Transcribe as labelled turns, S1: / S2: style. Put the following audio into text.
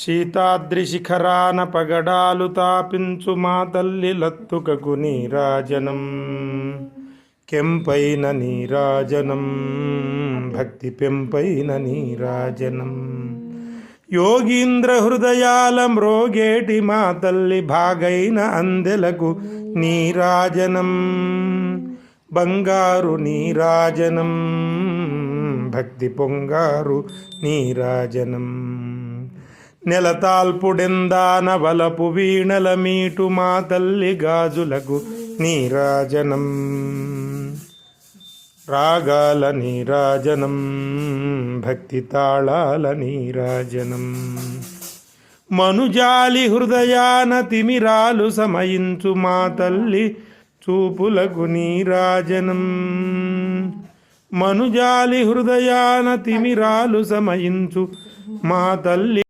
S1: శీతాద్రిశిఖరాన పగడాలు తాపించు మా తల్లి లత్తుకకు నీరాజనం. కెంపైన నీరాజనం. భక్తి పెంపైన నీరాజనం. యోగీంద్ర హృదయాల మ్రోగేటి మా తల్లి భాగైన అందెలకు నీరాజనం. బంగారు నీరాజనం. భక్తి పొంగారు నీరాజనం. నెలతాల్పుడెందాన వలపు వీణల మీటు మా తల్లి గాజులకు నీరాజనం. రాగాల నీరాజనం భక్తి తాళాల నీరాజనం. మనుజాలి హృదయాన తిమిరాలు సమయించు మా తల్లి చూపులకు నీరాజనం. మనుజాలి హృదయాన తిమిరాలు సమయించు మా తల్లి